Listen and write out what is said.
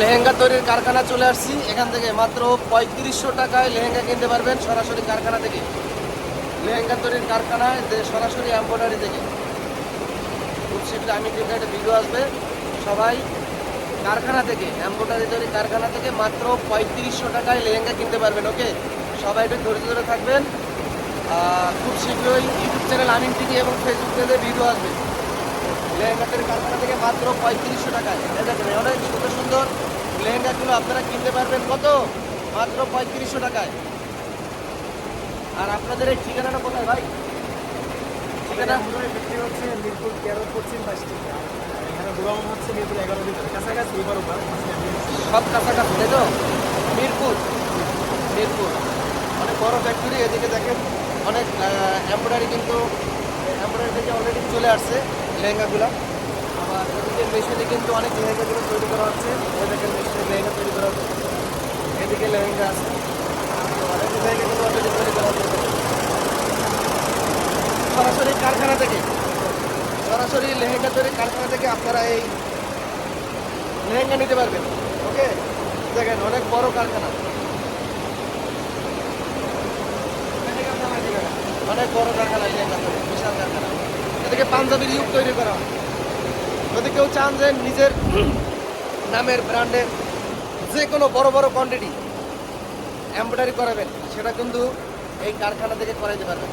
লেহেঙ্গা তৈরির কারখানা চলে আসছি। এখান থেকে মাত্র পঁয়ত্রিশশো টাকায় লেহেঙ্গা কিনতে পারবেন সরাসরি কারখানা থেকে। লেহেঙ্গা তৈরির কারখানায় সরাসরি এম্ব্রয়ডারি থেকে। খুব আমি কিন্তু একটা ভিডিও আসবে। সবাই কারখানা থেকে এম্ব্রয়ডারি তৈরি কারখানা থেকে মাত্র পঁয়ত্রিশশো টাকায় লেহেঙ্গা কিনতে পারবেন, ওকে? সবাই একটু ধৈর্য ধরে থাকবেন। খুব শীঘ্রই ইউটিউব চ্যানেল আমিন টিভি এবং ফেসবুক পেজে ভিডিও আসবে। লেহেঙ্গা তৈরি কারখানা থেকে মাত্র পঁয়ত্রিশশো টাকায়। দেখেন, অনেক সুন্দর সুন্দর লেহেঙ্গাগুলো আপনারা কিনতে পারবেন কত? মাত্র পঁয়ত্রিশশো টাকায়। আর আপনাদের এই ঠিকানাটা কোথায় ভাই? ঠিকানা? বিক্রি হচ্ছে মিরপুর তেরো পশ্চিম বাইশ এখানে গোলাম হচ্ছে মিরপুর এগারো ভিতরে। কাছাকাছি এবার সব কাছাকাছি তাই তো? মিরপুর? মিরপুর। অনেক বড় ফ্যাক্টরি এদিকে দেখেন অনেক এমব্রয়ডারি কিন্তু এমব্রয়ডারি থেকে অলরেডি চলে আসছে লেহেঙ্গাগুলো। আবার এদিকে মেশিনে কিন্তু অনেক লেহেঙ্গাগুলো তৈরি করা হচ্ছে। দেখেন মেশিনে লেহেঙ্গা তৈরি করা হচ্ছে এদিকে লেহেঙ্গা আছে সরাসরি কারখানা থেকে, সরাসরি লেহেঙ্গা তৈরি কারখানা থেকে আপনারা এই লেহেঙ্গা নিতে পারবেন। ওকে? দেখেন, অনেক বড় কারখানা। অনেক বড় কারখানা লেহেঙ্গা তৈরি, বিশাল কারখানা। এদিকে পাঞ্জাবির ইউক তৈরি করা হয়। যদি কেউ চান যে নিজের নামের ব্র্যান্ডের যে কোনো বড় বড় কোয়ান্টিটি এমব্রয়ডারি করাবেন সেটা কিন্তু এই কারখানা থেকে করাইতে পারবেন।